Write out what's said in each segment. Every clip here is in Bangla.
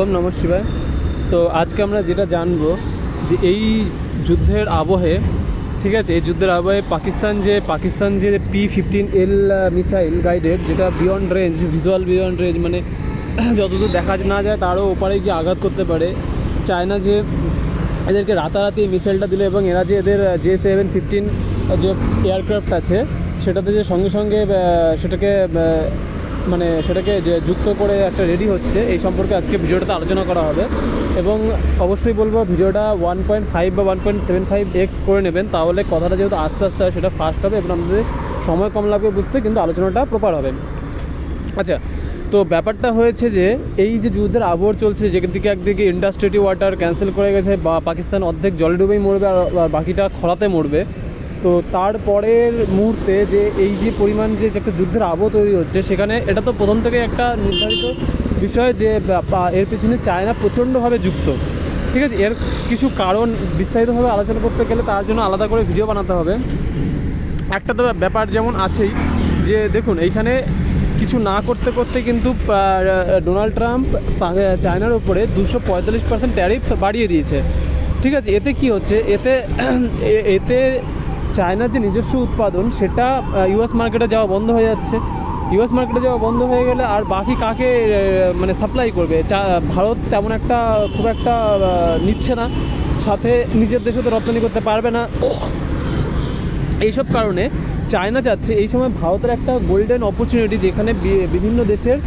ওম নমঃ শিবায়। তো আজকে আমরা যেটা জানব যে এই যুদ্ধের আবহে, ঠিক আছে, এই যুদ্ধের আবহে পাকিস্তান যে পাকিস্তান যে P fifteen L missile guided যেটা beyond range visual beyond range মানে যতদূর দেখা না যায় তারও ওপারে গিয়ে আঘাত করতে পারে। চায়না যে এদেরকে রাতারাতি মিসাইলটা দিল এবং এরা যে এদের জে সেভেন ফিফটিন যে এয়ারক্রাফট আছে, সেটাতে যে সঙ্গে সঙ্গে সেটাকে মানে সেটাকে যে যুক্ত করে একটা রেডি হচ্ছে, এই সম্পর্কে আজকে ভিডিওটাতে আলোচনা করা হবে। এবং অবশ্যই বলব, ভিডিওটা ওয়ান পয়েন্ট ফাইভ বা one point seven five x করে নেবেন, তাহলে কথাটা যেহেতু আস্তে আস্তে হয়, সেটা ফাস্ট হবে এবং আমাদের সময় কম লাগবে বুঝতে, কিন্তু আলোচনাটা প্রপার হবে। আচ্ছা তো ব্যাপারটা হয়েছে যে, এই যে যুদ্ধের আবহাওয়া চলছে যেখান থেকে একদিকে ইন্ডাস্ট্রিটি ওয়াটার ক্যান্সেল করে গেছে বা পাকিস্তান অর্ধেক জলে ডুবেই মরবে আর বাকিটা খরাতে মরবে তো তারপরের মুহূর্তে যে এই যে পরিমাণ যে একটা যুদ্ধের আবহ তৈরি হচ্ছে, সেখানে এটা তো প্রথম থেকে একটা নির্ধারিত বিষয় যে এর পিছনে চায়না প্রচণ্ডভাবে যুক্ত। ঠিক আছে? এর কিছু কারণ বিস্তারিতভাবে আলোচনা করতে গেলে তার জন্য আলাদা করে ভিডিও বানাতে হবে। একটা তো ব্যাপার যেমন আছেই যে, দেখুন, এইখানে কিছু না করতে করতে কিন্তু ডোনাল্ড ট্রাম্প চায়নার উপরে দুশো পঁয়তাল্লিশ পার্সেন্ট ট্যারিফ বাড়িয়ে দিয়েছে। ঠিক আছে? এতে কি হচ্ছে? এতে এতে চায়নার যে নিজস্ব উৎপাদন, সেটা ইউএস মার্কেটে যাওয়া বন্ধ হয়ে যাচ্ছে। ইউএস মার্কেটে যাওয়া বন্ধ হয়ে গেলে আর বাকি কাকে মানে সাপ্লাই করবে? চা- ভারত তেমন একটা, খুব একটা নিচ্ছে না। সাথে নিজের দেশে তো রপ্তানি করতে পারবে না। এইসব কারণে চায়না চাচ্ছে এই সময় ভারতের একটা গোল্ডেন অপরচুনিটি যেখানে বিভিন্ন দেশের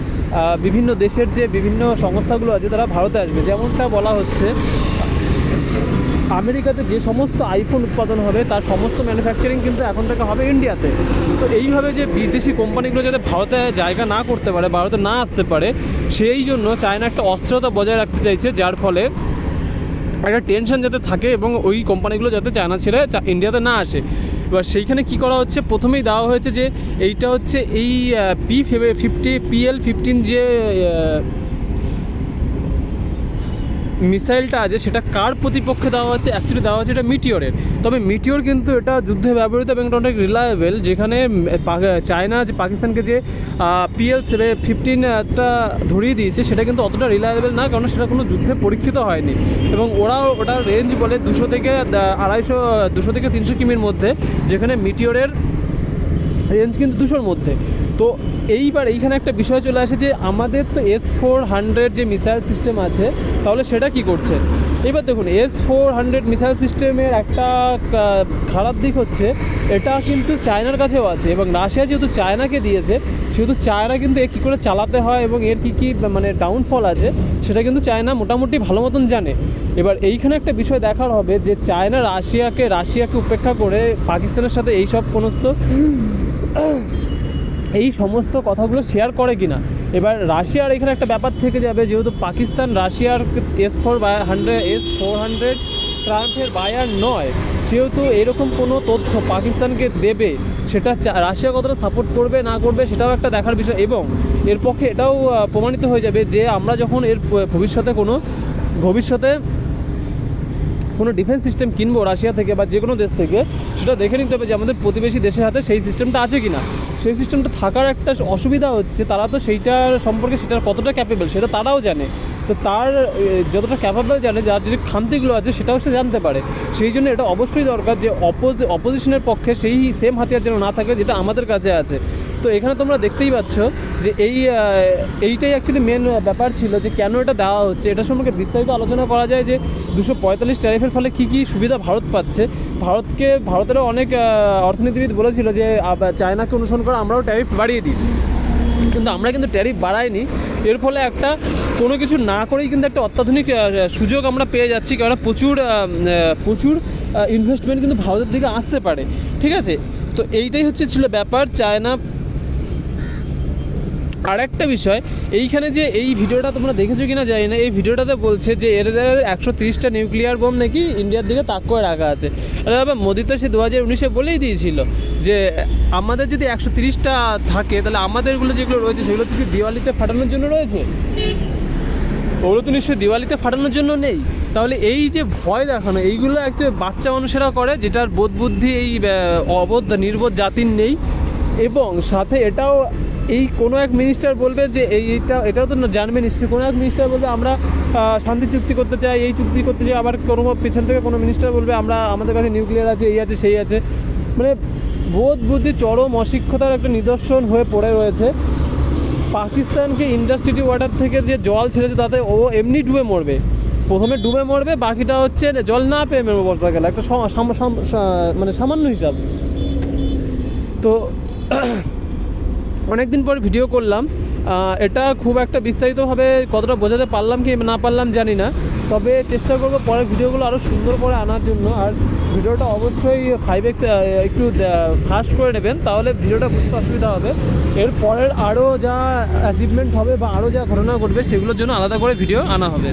বিভিন্ন দেশের যে বিভিন্ন সংস্থাগুলো আছে, তারা ভারতে আসবে। যেমনটা বলা হচ্ছে আমেরিকাতে যে সমস্ত আইফোন উৎপাদন হবে, তার সমস্ত ম্যানুফ্যাকচারিং কিন্তু এখন থেকে হবে ইন্ডিয়াতে তো। এইভাবে যে বিদেশি কোম্পানিগুলো যাতে ভারতে জায়গা না করতে পারে, ভারতে না আসতে পারে, সেই জন্য চায়না একটা অস্থিরতা বজায় রাখতে চাইছে, যার ফলে একটা টেনশন যাতে থাকে এবং ওই কোম্পানিগুলো যাতে চায়না ছেড়ে ইন্ডিয়াতে না আসে। এবার সেইখানে কি করা হচ্ছে? প্রথমেই দেওয়া হয়েছে যে, এইটা হচ্ছে এই পি ফিফটি পিএল ফিফটিন যে মিসাইলটা আছে, সেটা কার প্রতিপক্ষে দেওয়া হচ্ছে? অ্যাকচুয়ালি দেওয়া হচ্ছে এটা মিটিওরের। তবে মিটিওর কিন্তু এটা যুদ্ধে ব্যবহৃত এবং এটা অনেক রিলায়েবল যেখানে চায়না যে, পাকিস্তানকে যে পিএল ফিফটিন একটা ধরিয়ে দিয়েছে, সেটা কিন্তু অতটা রিলায়েবল না, কারণ সেটা কোনো যুদ্ধে পরীক্ষিত হয়নি। এবং ওরা ওটার রেঞ্জ বলে দুশো থেকে আড়াইশো, দুশো থেকে তিনশো কিমির মধ্যে, যেখানে মিটিওরের রেঞ্জ কিন্তু দুশোর মধ্যে। তো এইবার এইখানে একটা বিষয় চলে আসে যে আমাদের তো এস ফোর হান্ড্রেড যে মিসাইল সিস্টেম আছে, তাহলে সেটা কি করছে? এবার দেখুন এস ফোর হান্ড্রেড মিসাইল সিস্টেমের একটা খারাপ দিক হচ্ছে, এটা কিন্তু চায়নার কাছেও আছে এবং রাশিয়া যেহেতু চায়নাকে দিয়েছে, সেহেতু চায়না কিন্তু এ কী করে চালাতে হয় এবং এর কী কী মানে ডাউনফল আছে, সেটা কিন্তু চায়না মোটামুটি ভালো মতন জানে। এবার এইখানে একটা বিষয় দেখার হবে যে চায়না রাশিয়াকে রাশিয়াকে উপেক্ষা করে পাকিস্তানের সাথে এইসব সমস্ত এই সমস্ত কথাগুলো শেয়ার করে কি না এবার রাশিয়ার এখানে একটা ব্যাপার থেকে যাবে, যেহেতু পাকিস্তান রাশিয়ার S four hundred S four hundred ট্রাম্পের বায়ার নয়, সেহেতু এরকম কোনো তথ্য পাকিস্তানকে দেবে, সেটা রাশিয়া কতটা সাপোর্ট করবে, না করবে, সেটাও একটা দেখার বিষয়। এবং এর পক্ষে এটাও প্রমাণিত হয়ে যাবে যে আমরা যখন এর ভবিষ্যতে কোনো, ভবিষ্যতে কোনো ডিফেন্স সিস্টেম কিনবো রাশিয়া থেকে বা যে কোনো দেশ থেকে, সেটা দেখে নিতে হবে যে আমাদের প্রতিবেশী দেশের হাতে সেই সিস্টেমটা আছে কি না সেই সিস্টেমটা থাকার একটা অসুবিধা হচ্ছে, তারা তো সেইটার সম্পর্কে সেটার কতটা ক্যাপেবল সেটা তারাও জানে। তো তার যতটা ক্যাপেবল জানে, যার যে খামতিগুলো আছে, সেটাও সে জানতে পারে। সেই জন্য এটা অবশ্যই দরকার যে অপোজ অপোজিশনের পক্ষে সেই সেম হাতিয়ার যেন না থাকে যেটা আমাদের কাছে আছে। তো এখানে তোমরা দেখতেই পাচ্ছ যে এই এইটাই অ্যাকচুয়ালি মেন ব্যাপার ছিল যে কেন এটা দেওয়া হচ্ছে। এটা সম্পর্কে বিস্তারিত আলোচনা করা যায় যে দুশো পঁয়তাল্লিশ ট্যারিফের ফলে কী কী সুবিধা ভারত পাচ্ছে। ভারতকে, ভারতেরও অনেক অর্থনীতিবিদ বলেছিল যে চায়নাকে অনুসরণ করে আমরাও ট্যারিফ বাড়িয়ে দিই। কিন্তু আমরা কিন্তু ট্যারিফ বাড়াইনি। এর ফলে একটা, কোনো কিছু না করেই কিন্তু একটা অত্যাধুনিক সুযোগ আমরা পেয়ে যাচ্ছি কারণ প্রচুর প্রচুর ইনভেস্টমেন্ট কিন্তু ভারতের দিকে আসতে পারে। ঠিক আছে? তো এইটাই হচ্ছে ছিল ব্যাপার। চায়না আর একটা বিষয়, এইখানে যে এই ভিডিওটা তোমরা দেখেছ কিনা জানি না, এই ভিডিওটাতে বলছে যে এর দ্বারা একশো তিরিশটা নিউক্লিয়ার বোম নাকি ইন্ডিয়ার দিকে তাক করে রাখা আছে। আরে বাবা, মোদি তো সে দু হাজার উনিশে বলেই দিয়েছিল যে আমাদের যদি একশো তিরিশটা থাকে, তাহলে আমাদেরগুলো যেগুলো রয়েছে, সেগুলো তো কি দিওয়ালিতে ফাটানোর জন্য রয়েছে? ওগুলো তো নিশ্চয়ই দিওয়ালিতে ফাটানোর জন্য নেই। তাহলে এই যে ভয় দেখানো, এইগুলো অ্যাকচুয়ালি বাচ্চা মানুষেরা করে, যেটার বোধ বুদ্ধি এই অবোধ, নির্বোধ জাতির নেই। এবং সাথে এটাও এই কোনো এক মিনিস্টার বলবে যে এই এইটা, এটাও তো জানবে নিশ্চয়ই, কোনো এক মিনিস্টার বলবে আমরা শান্তি চুক্তি করতে চাই, এই চুক্তি করতে চাই, আবার কোনো পেছন থেকে কোনো মিনিস্টার বলবে আমরা, আমাদের কাছে নিউক্লিয়ার আছে, এই আছে, সেই আছে। মানে বোধ বুদ্ধি চরম অশিক্ষতার একটা নিদর্শন হয়ে পড়ে রয়েছে। পাকিস্তানকে ইন্ডাস্ট্রিটি ওয়াটার থেকে যে জল ছেড়েছে, তাতে ও এমনি ডুবে মরবে। প্রথমে ডুবে মরবে, বাকিটা হচ্ছে জল না পেয়ে মরবে বর্ষাকালে একটা মানে সামান্য হিসাব। তো অনেক দিন পর ভিডিও করলাম। এটা খুব একটা বিস্তারিতভাবে কতটা বোঝাতে পারলাম কি না পারলাম জানি না। তবে চেষ্টা করব পরের ভিডিওগুলো আরও সুন্দর করে আনার জন্য। আর ভিডিওটা অবশ্যই ফাইভ এক্স একটু ফাস্ট করে নেবেন, তাহলে ভিডিওটা বুঝতে অসুবিধা হবে। এর পরের আরও যা অ্যাচিভমেন্ট হবে বা আরও যা ঘটনা ঘটবে, সেগুলোর জন্য আলাদা করে ভিডিও আনা হবে।